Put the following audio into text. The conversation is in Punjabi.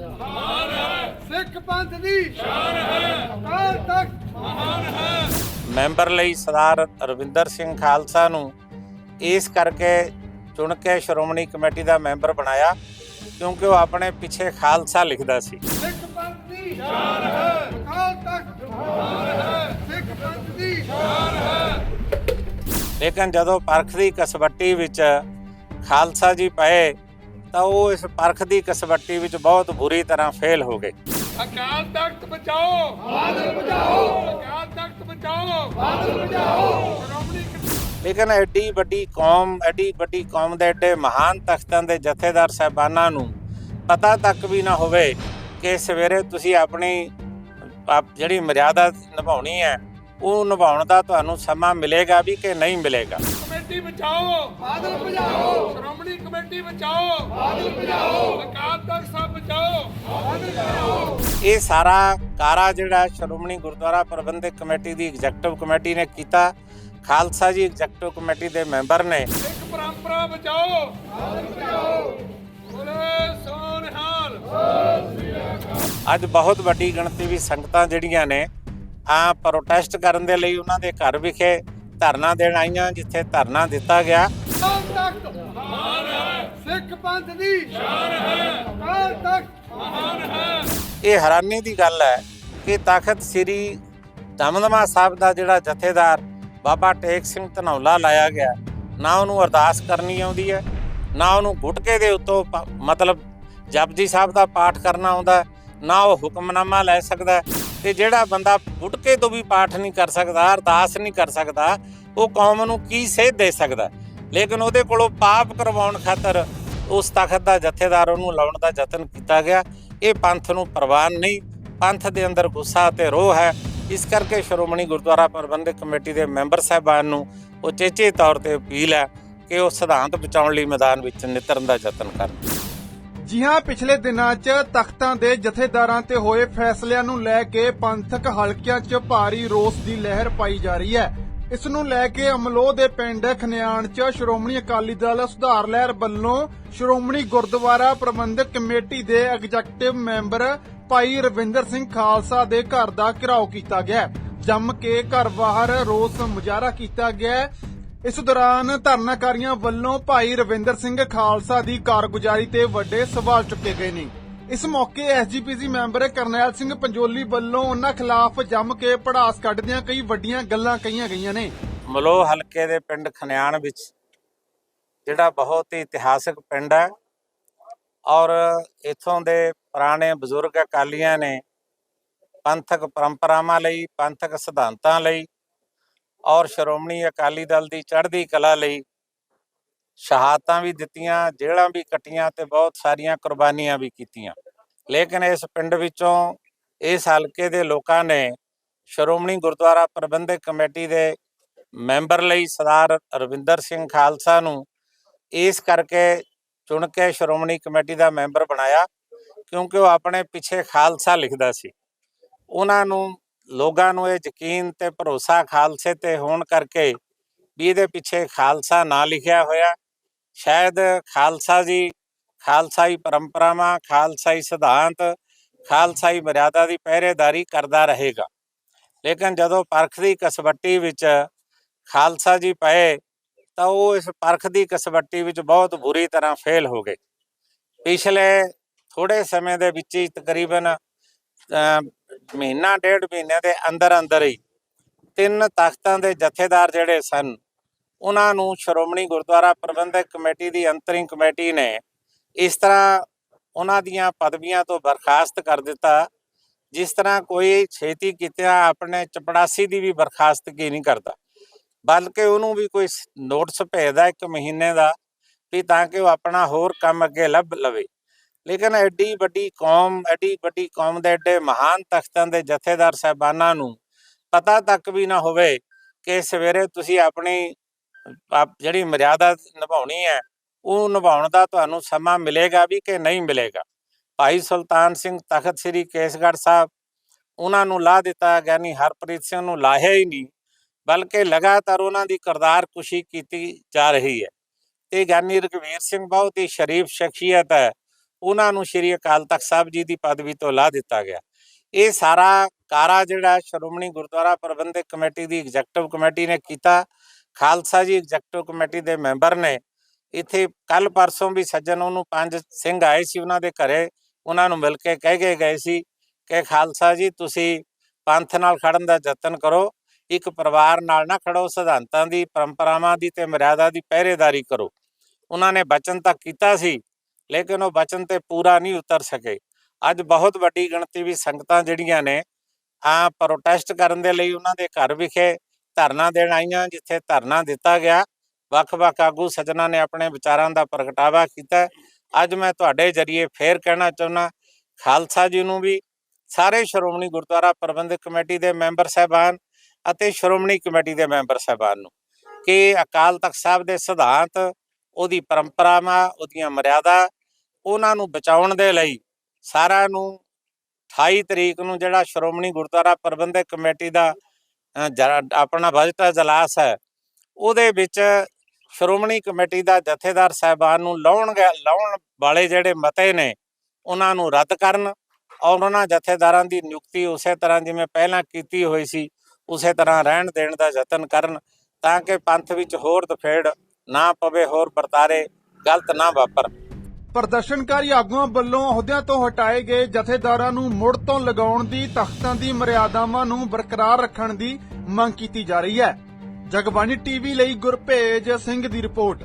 ਮਹਾਨ ਹੈ ਸਿੱਖ ਪੰਥ ਦੀ ਸ਼ਾਨ ਹੈ ਅਕਾਲ ਤਖਤ। ਮੈਂਬਰ ਲਈ ਸਰਦਾਰ ਰਵਿੰਦਰ ਸਿੰਘ ਖਾਲਸਾ ਨੂੰ ਇਸ ਕਰਕੇ ਚੁਣ ਕੇ ਸ਼੍ਰੋਮਣੀ ਕਮੇਟੀ ਦਾ ਮੈਂਬਰ ਬਣਾਇਆ ਕਿਉਂਕਿ ਉਹ ਆਪਣੇ ਪਿੱਛੇ ਖਾਲਸਾ ਲਿਖਦਾ ਸੀ। ਸਿੱਖ ਪੰਥ ਦੀ ਸ਼ਾਨ ਹੈ ਅਕਾਲ ਤਖਤ। ਮਹਾਨ ਹੈ ਸਿੱਖ ਪੰਥ ਦੀ ਸ਼ਾਨ ਹੈ ਲੇਕਿਨ ਜਦੋਂ ਪਰਖ ਦੀ ਕਸਵੱਟੀ ਵਿੱਚ ਖਾਲਸਾ ਜੀ ਪਏ ਤਾਂ ਉਹ ਇਸ ਪਰਖ ਦੀ ਕਸਵੱਟੀ ਵਿੱਚ ਬਹੁਤ ਬੁਰੀ ਤਰ੍ਹਾਂ ਫੇਲ ਹੋ ਗਏ। ਅਕਾਲ ਤਖਤ ਬਚਾਓ। ਬਾਦਲ ਬਚਾਓ। ਅਕਾਲ ਤਖਤ ਬਚਾਓ। ਬਾਦਲ ਬਚਾਓ। ਲੇਕਿਨ ਐਡੀ ਵੱਡੀ ਕੌਮ ਐਡੀ ਵੱਡੀ ਕੌਮ ਦੇ ਐਡੇ ਮਹਾਨ ਤਖਤਾਂ ਦੇ ਜਥੇਦਾਰ ਸਾਹਿਬਾਨਾਂ ਨੂੰ ਪਤਾ ਤੱਕ ਵੀ ਨਾ ਹੋਵੇ ਕਿ ਸਵੇਰੇ ਤੁਸੀਂ ਆਪਣੀ ਆਪ- ਜਿਹੜੀ ਮਰਿਆਦਾ ਨਿਭਾਉਣੀ ਹੈ ਉਹ ਨਿਭਾਉਣ ਦਾ ਤੁਹਾਨੂੰ ਸਮਾਂ ਮਿਲੇਗਾ ਵੀ ਕਿ ਨਹੀਂ ਮਿਲੇਗਾ। ਕਮੇਟੀ ਬਚਾਓ। ਬਾਦਲ ਬਚਾਓ ਸ਼੍ਰੋਮਣੀ ਕਮੇਟੀ ਬਚਾਓ। ਬਾਦਲ ਬਚਾਓ ਅਕਾਲ ਤਖਤ ਸਾਹਿਬ ਬਚਾਓ। ਬਾਦਲ ਬਚਾਓ ਇਹ ਸਾਰਾ ਕਾਰਾ ਜਿਹੜਾ ਸ਼੍ਰੋਮਣੀ ਗੁਰਦੁਆਰਾ ਪ੍ਰਬੰਧਕ ਕਮੇਟੀ ਦੀ ਐਗਜ਼ੈਕਟਿਵ ਕਮੇਟੀ ਨੇ ਕੀਤਾ। ਖਾਲਸਾ ਜੀ ਐਗਜ਼ੈਕਟਿਵ ਕਮੇਟੀ ਦੇ ਮੈਂਬਰ ਨੇ। ਸਿੱਖ ਪਰੰਪਰਾ ਬਚਾਓ। ਬਾਦਲ ਬਚਾਓ ਬੋਲੇ ਸੋਨਹਾਲ ਅੱਜ ਬਹੁਤ ਵੱਡੀ ਗਿਣਤੀ ਵੀ ਸੰਗਤਾਂ ਜਿਹੜੀਆਂ ਨੇ ਆ ਪ੍ਰੋਟੈਸਟ ਕਰਨ ਦੇ ਲਈ ਉਹਨਾਂ ਦੇ ਘਰ ਵਿਖੇ ਧਰਨਾ ਦੇਣ ਆਈਆਂ ਜਿੱਥੇ ਧਰਨਾ ਦਿੱਤਾ ਗਿਆ। ਅਕਾਲ ਤਖਤ ਮਹਾਨ ਹੈ। ਸਿੱਖ ਪੰਥ ਦੀ ਸ਼ਾਨ ਹੈ ਅਕਾਲ ਤਖਤ ਮਹਾਨ ਹੈ। ਇਹ ਹੈਰਾਨੀ ਦੀ ਗੱਲ ਹੈ ਕਿ ਤਖਤ ਸ੍ਰੀ ਦਮਦਮਾ ਸਾਹਿਬ ਦਾ ਜਿਹੜਾ ਜਥੇਦਾਰ ਬਾਬਾ ਟੇਕ ਸਿੰਘ ਧਨੌਲਾ ਲਾਇਆ ਗਿਆ ਨਾ ਉਹਨੂੰ ਅਰਦਾਸ ਕਰਨੀ ਆਉਂਦੀ ਹੈ ਨਾ ਉਹਨੂੰ ਗੁਟਕੇ ਦੇ ਉੱਤੋਂ ਮਤਲਬ ਜਪਜੀ ਸਾਹਿਬ ਦਾ ਪਾਠ ਕਰਨਾ ਆਉਂਦਾ ਨਾ ਉਹ ਹੁਕਮਨਾਮਾ ਲੈ ਸਕਦਾ। ਤੇ ਜਿਹੜਾ ਬੰਦਾ ਗੁਟਕੇ ਤੋਂ ਵੀ ਪਾਠ ਨਹੀਂ ਕਰ ਸਕਦਾ, ਅਰਦਾਸ ਨਹੀਂ ਕਰ ਸਕਦਾ, ਉਹ ਕੌਮ ਨੂੰ ਕੀ ਸੇਧ ਦੇ ਸਕਦਾ? ਲੇਕਿਨ ਉਹਦੇ ਕੋਲੋਂ ਪਾਪ ਕਰਵਾਉਣ ਖਾਤਰ ਉਸ ਤਖਤ ਦਾ ਜਥੇਦਾਰ, ਉਹਨੂੰ ਲਾਉਣ ਦਾ ਯਤਨ ਕੀਤਾ ਗਿਆ। ਇਹ ਪੰਥ ਨੂੰ ਪ੍ਰਵਾਨ ਨਹੀਂ, ਪੰਥ ਦੇ ਅੰਦਰ ਗੁੱਸਾ ਤੇ ਰੋਹ ਹੈ। ਇਸ ਕਰਕੇ ਸ਼੍ਰੋਮਣੀ ਗੁਰਦੁਆਰਾ ਪ੍ਰਬੰਧਕ ਕਮੇਟੀ ਦੇ ਮੈਂਬਰ ਸਾਹਿਬਾਨ ਨੂੰ ਉਚੇਚੇ ਤੌਰ ਤੇ ਅਪੀਲ ਹੈ ਕਿ ਉਹ ਸਿਧਾਂਤ ਬਚਾਉਣ ਲਈ ਮੈਦਾਨ ਵਿੱਚ ਨਿਤਰਨ ਦਾ ਯਤਨ ਕਰਨ। ਜੀ ਹਾਂ ਪਿਛਲੇ ਦਿਨਾਂ 'ਚ ਤਖਤਾਂ ਦੇ ਜਥੇਦਾਰਾਂ ਤੇ ਹੋਏ ਫੈਸਲਿਆਂ ਨੂੰ ਲੈ ਕੇ ਪੰਥਕ ਹਲਕਿਆਂ 'ਚ ਭਾਰੀ ਰੋਸ ਦੀ ਲਹਿਰ ਪਾਈ ਜਾ ਰਹੀ ਹੈ। ਇਸ ਨੂੰ ਲੈ ਕੇ ਅਮਲੋਹ ਦੇ ਪਿੰਡ ਖਨਿਆਣ 'ਚ ਸ਼੍ਰੋਮਣੀ ਅਕਾਲੀ ਦਲ ਸੁਧਾਰ ਲਹਿਰ ਵੱਲੋਂ ਸ਼੍ਰੋਮਣੀ ਗੁਰਦੁਆਰਾ ਪ੍ਰਬੰਧਕ ਕਮੇਟੀ ਦੇ ਐਗਜ਼ੈਕਟਿਵ ਮੈਂਬਰ ਭਾਈ ਰਵਿੰਦਰ ਸਿੰਘ ਖਾਲਸਾ ਦੇ ਘਰ ਦਾ ਘਿਰਾਓ ਕੀਤਾ ਗਿਆ। ਜੰਮ ਕੇ ਘਰ ਬਾਹਰ ਰੋਸ ਮੁਜ਼ਾਹਰਾ ਕੀਤਾ ਗਿਆ। ਇਸ ਦੌਰਾਨ ਧਰਨਾਕਾਰੀਆਂ ਵੱਲੋਂ ਭਾਈ ਰਵਿੰਦਰ ਸਿੰਘ ਖਾਲਸਾ ਦੀ ਕਾਰਗੁਜ਼ਾਰੀ ਤੇ ਵੱਡੇ ਸਵਾਲ ਚੁੱਕੇ ਗਏ ਨੇ। ਇਸ ਮੌਕੇ ਐਸਜੀਪੀਸੀ ਮੈਂਬਰ ਕਰਨੈਲ ਸਿੰਘ ਪੰਜੋਲੀ ਵੱਲੋਂ ਉਹਨਾਂ ਖਿਲਾਫ ਜੰਮ ਕੇ ਪੜਾਸ ਕੱਢਦਿਆਂ ਕਈ ਵੱਡੀਆਂ ਗੱਲਾਂ ਕਹੀਆਂ ਗਈਆਂ ਨੇ। ਮਲੋਹ ਹਲਕੇ ਦੇ ਪਿੰਡ ਖਨਿਆਣ ਵਿੱਚ ਜਿਹੜਾ ਬਹੁਤ ਹੀ ਇਤਿਹਾਸਕ ਪਿੰਡ ਹੈ ਔਰ ਇਥੋਂ ਦੇ ਪੁਰਾਣੇ ਬਜ਼ੁਰਗ ਅਕਾਲੀਆਂ ਨੇ ਪੰਥਕ ਪਰੰਪਰਾਵਾਂ ਲਈ, ਪੰਥਕ ਸਿਧਾਂਤਾਂ ਲਈ ਔਰ ਸ਼੍ਰੋਮਣੀ ਅਕਾਲੀ ਦਲ ਦੀ ਚੜ੍ਹਦੀ ਕਲਾ ਲਈ ਸ਼ਹਾਦਤਾਂ ਵੀ ਦਿੱਤੀਆਂ, ਜੇਲ੍ਹਾਂ ਵੀ ਕੱਟੀਆਂ ਤੇ ਬਹੁਤ ਸਾਰੀਆਂ ਕੁਰਬਾਨੀਆਂ ਵੀ ਕੀਤੀਆਂ। ਲੇਕਿਨ ਇਸ ਪਿੰਡ ਵਿੱਚੋਂ ਇਸ ਹਲਕੇ ਦੇ ਲੋਕਾਂ ਨੇ ਸ਼੍ਰੋਮਣੀ ਗੁਰਦੁਆਰਾ ਪ੍ਰਬੰਧਕ ਕਮੇਟੀ ਦੇ ਮੈਂਬਰ ਲਈ ਸਰਦਾਰ ਰਵਿੰਦਰ ਸਿੰਘ ਖਾਲਸਾ ਨੂੰ ਇਸ ਕਰਕੇ ਚੁਣ ਕੇ ਸ਼੍ਰੋਮਣੀ ਕਮੇਟੀ ਦਾ ਮੈਂਬਰ ਬਣਾਇਆ, ਕਿਉਂਕਿ ਉਹ ਆਪਣੇ ਪਿੱਛੇ ਖਾਲਸਾ ਲਿਖਦਾ ਸੀ। ਉਹਨਾਂ ਨੂੰ ਲੋਕਾਂ ਨੂੰ ਇਹ ਯਕੀਨ ਤੇ ਭਰੋਸਾ ਖਾਲਸੇ ਤੇ ਹੋਣ ਕਰਕੇ ਵੀ ਇਹਦੇ ਪਿੱਛੇ ਖਾਲਸਾ ਨਾ ਲਿਖਿਆ ਹੋਇਆ ਸ਼ਾਇਦ ਖਾਲਸਾ ਜੀ ਖਾਲਸਾਈ ਪਰੰਪਰਾਵਾਂ ਖਾਲਸਾਈ ਸਿਧਾਂਤ ਖਾਲਸਾਈ ਮਰਿਆਦਾ ਦੀ ਪਹਿਰੇਦਾਰੀ ਕਰਦਾ ਰਹੇਗਾ ਲੇਕਿਨ ਜਦੋਂ ਪਰਖ ਦੀ ਕਸਵੱਟੀ ਵਿੱਚ ਖਾਲਸਾ ਜੀ ਪਏ ਤਾਂ ਉਹ ਇਸ ਪਰਖ ਦੀ ਕਸਵੱਟੀ ਵਿੱਚ ਬਹੁਤ ਬੁਰੀ ਤਰ੍ਹਾਂ ਫੇਲ ਹੋ ਗਏ ਪਿਛਲੇ ਥੋੜੇ ਸਮੇਂ ਦੇ ਵਿੱਚ ਹੀ ਤਕਰੀਬਨ ਅਹ, ਮਹੀਨਾ, ਡੇਢ ਮਹੀਨੇ ਦੇ ਅੰਦਰ ਅੰਦਰ ਹੀ ਤਿੰਨ ਤਖਤਾਂ ਦੇ ਜਥੇਦਾਰ ਜਿਹੜੇ ਸਨ, ਉਹਨਾਂ ਨੂੰ ਸ਼੍ਰੋਮਣੀ ਗੁਰਦੁਆਰਾ ਪ੍ਰਬੰਧਕ ਕਮੇਟੀ ਦੀ ਅੰਤਰਿੰਗ ਕਮੇਟੀ ਨੇ ਇਸ ਤਰ੍ਹਾਂ ਉਹਨਾਂ ਦੀਆਂ ਪਦਵੀਆਂ ਤੋਂ ਬਰਖਾਸਤ ਕਰ ਦਿੱਤਾ, ਜਿਸ ਤਰ੍ਹਾਂ ਕੋਈ ਛੇਤੀ ਕੀਤਿਆਂ ਆਪਣੇ ਚਪੜਾਸੀ ਦੀ ਵੀ ਬਰਖਾਸਤਗੀ ਨਹੀਂ ਕਰਦਾ। ਬਲਕਿ ਉਹਨੂੰ ਵੀ ਕੋਈ ਸ- ਨੋਟਿਸ ਭੇਜਦਾ ਇੱਕ ਮਹੀਨੇ ਦਾ ਵੀ ਤਾਂ ਕਿ ਉਹ ਆਪਣਾ ਹੋਰ ਕੰਮ ਅੱਗੇ ਲੱਭ ਲਵੇ। ਲੇਕਿਨ ਐਡੀ ਵੱਡੀ ਕੌਮ, ਐਡੀ ਵੱਡੀ ਕੌਮ ਦੇ ਐਡੇ ਮਹਾਨ ਤਖਤਾਂ ਦੇ ਜਥੇਦਾਰ ਸਾਹਿਬਾਨਾਂ ਨੂੰ ਪਤਾ ਤੱਕ ਵੀ ਨਾ ਹੋਵੇ ਕਿ ਸਵੇਰੇ ਤੁਸੀਂ ਆਪਣੀ, ਆਪ- ਜਿਹੜੀ ਮਰਿਆਦਾ ਨਿਭਾਉਣੀ ਹੈ, ਉਹ ਨਿਭਾਉਣ ਦਾ ਤੁਹਾਨੂੰ ਸਮਾਂ ਮਿਲੇਗਾ ਵੀ ਕਿ ਨਹੀਂ ਮਿਲੇਗਾ। ਭਾਈ ਸੁਲਤਾਨ ਸਿੰਘ ਤਖਤ ਸ੍ਰੀ ਕੇਸਗੜ੍ਹ ਸਾਹਿਬ, ਉਹਨਾਂ ਨੂੰ ਲਾ ਦਿੱਤਾ, ਗਿਆਨੀ ਹਰਪ੍ਰੀਤ ਸਿੰਘ ਨੂੰ ਲਾਹਿਆ ਹੀ ਨਹੀਂ, ਬਲਕਿ ਲਗਾਤਾਰ ਉਹਨਾਂ ਦੀ ਕਰਤਾਰ ਕੁਸ਼ੀ ਕੀਤੀ ਜਾ ਰਹੀ ਹੈ। ਤੇ ਗਿਆਨੀ ਰਘਵੀਰ ਸਿੰਘ ਬਹੁਤ ਹੀ ਸ਼ਰੀਫ ਸ਼ਖਸੀਅਤ ਹੈ। ਉਹਨਾਂ ਨੂੰ ਸ਼੍ਰੀ ਅਕਾਲ ਤਖਤ ਸਾਹਿਬ ਜੀ ਦੀ ਪਦਵੀ ਤੋਂ ਲਾ ਦਿੱਤਾ ਗਿਆ। ਇਹ ਸਾਰਾ ਕਾਰਾ ਜਿਹੜਾ ਸ਼੍ਰੋਮਣੀ ਗੁਰਦੁਆਰਾ ਪ੍ਰਬੰਧਕ ਕਮੇਟੀ ਦੀ ਐਗਜ਼ੈਕਟਿਵ ਕਮੇਟੀ ਨੇ ਕੀਤਾ। ਖਾਲਸਾ ਜੀ ਐਗਜ਼ੈਕਟਿਵ ਕਮੇਟੀ ਦੇ ਮੈਂਬਰ ਨੇ। ਇੱਥੇ ਕੱਲ ਪਰਸੋਂ ਵੀ ਸੱਜਣ ਉਹਨੂੰ ਪੰਜ ਸਿੰਘ ਆਏ ਸੀ ਉਹਨਾਂ ਦੇ ਘਰੇ। ਉਹਨਾਂ ਨੂੰ ਮਿਲ ਕੇ ਕਹਿ ਕੇ ਗਏ ਸੀ ਕਿ ਖਾਲਸਾ ਜੀ, ਤੁਸੀਂ ਪੰਥ ਨਾਲ ਖੜਨ ਦਾ ਯਤਨ ਕਰੋ। ਇੱਕ ਪਰਿਵਾਰ ਨਾਲ ਨਾ ਖੜੋ, ਸਿਧਾਂਤਾਂ ਦੀ, ਪਰੰਪਰਾਵਾਂ ਦੀ ਤੇ ਮਰਿਆਦਾ ਦੀ ਪਹਿਰੇਦਾਰੀ ਕਰੋ। ਉਹਨਾਂ ਨੇ ਬਚਨ ਤਾਂ ਕੀਤਾ ਸੀ। ਲੇਕਿਨ ਉਹ ਬਚਨ ਤੇ ਪੂਰਾ ਨਹੀਂ ਉਤਰ ਸਕੇ। ਅੱਜ ਬਹੁਤ ਵੱਡੀ ਗਿਣਤੀ ਵੀ ਸੰਗਤਾਂ ਜਿਹੜੀਆਂ ਨੇ ਆ ਪ੍ਰੋਟੈਸਟ ਕਰਨ ਦੇ ਲਈ ਉਹਨਾਂ ਦੇ ਘਰ ਵਿਖੇ ਧਰਨਾ ਦੇਣ ਆਈਆਂ, ਜਿੱਥੇ ਧਰਨਾ ਦਿੱਤਾ ਗਿਆ। ਵੱਖ-ਵੱਖ ਆਗੂ ਸੱਜਣਾ ਨੇ ਆਪਣੇ ਵਿਚਾਰਾਂ ਦਾ ਪ੍ਰਗਟਾਵਾ ਕੀਤਾ। ਅੱਜ ਮੈਂ ਤੁਹਾਡੇ ਜਰੀਏ ਫੇਰ ਕਹਿਣਾ ਚਾਹੁੰਦਾ, ਖਾਲਸਾ ਜੀ ਨੂੰ ਵੀ ਸਾਰੇ ਸ਼੍ਰੋਮਣੀ ਗੁਰਦੁਆਰਾ ਪ੍ਰਬੰਧਕ ਕਮੇਟੀ ਦੇ ਮੈਂਬਰ ਸਹਿਬਾਨ ਅਤੇ ਸ਼੍ਰੋਮਣੀ ਕਮੇਟੀ ਦੇ ਮੈਂਬਰ ਸਹਿਬਾਨ ਨੂੰ, ਕਿ ਅਕਾਲ ਤਖਤ ਸਾਹਿਬ ਦੇ ਸਿਧਾਂਤ ਉਹਦੀ ਪਰੰਪਰਾਵਾਂ ਉਹਦੀਆਂ ਮਰਿਆਦਾ ਉਹਨਾਂ ਨੂੰ ਬਚਾਉਣ ਦੇ ਲਈ ਸਾਰਿਆਂ ਨੂੰ 28 ਤਰੀਕ ਨੂੰ ਜਿਹੜਾ ਸ਼੍ਰੋਮਣੀ ਗੁਰਦੁਆਰਾ ਪ੍ਰਬੰਧਕ ਕਮੇਟੀ ਦਾ ਅ, ਆਪਣਾ ਬਜਟ ਇਜਲਾਸ ਹੈ ਉਹਦੇ ਵਿੱਚ ਸ਼੍ਰੋਮਣੀ ਕਮੇਟੀ ਦਾ ਜਥੇਦਾਰ ਸਾਹਿਬਾਨ ਨੂੰ ਲਾਉਣ ਗਿਆ ਲਾਉਣ ਵਾਲੇ ਜਿਹੜੇ ਮਤੇ ਨੇ ਉਹਨਾਂ ਨੂੰ ਰੱਦ ਕਰਨ ਔਰ ਉਹਨਾਂ ਜਥੇਦਾਰਾਂ ਦੀ ਨਿਯੁਕਤੀ ਉਸੇ ਤਰ੍ਹਾਂ ਜਿਵੇਂ ਪਹਿਲਾਂ ਕੀਤੀ ਹੋਈ ਸੀ ਉਸੇ ਤਰ੍ਹਾਂ ਰਹਿਣ ਦੇਣ ਦਾ ਯਤਨ ਕਰਨ ਤਾਂ ਕਿ ਪੰਥ ਵਿੱਚ ਹੋਰ ਦਫੇੜ ਨਾ ਪਵੇ ਹੋਰ ਵਰਤਾਰੇ, ਗਲਤ ਨਾ ਵਾਪਰ। ਪ੍ਰਦਰਸ਼ਨਕਾਰੀ ਆਗੂਆਂ ਵੱਲੋਂ ਅਹੁਦਿਆਂ ਤੋਂ ਹਟਾਏ ਗਏ ਜਥੇਦਾਰਾਂ ਨੂੰ ਮੁੜ ਤੋਂ ਲਗਾਉਣ ਦੀ, ਤਖਤਾਂ ਦੀ ਮਰਿਆਦਾਵਾਂ ਨੂੰ ਬਰਕਰਾਰ ਰੱਖਣ ਦੀ ਮੰਗ ਕੀਤੀ ਜਾ ਰਹੀ ਹੈ। ਜਗਬਾਣੀ ਟੀਵੀ ਲਈ ਗੁਰਪੇਜ ਸਿੰਘ ਦੀ ਰਿਪੋਰਟ।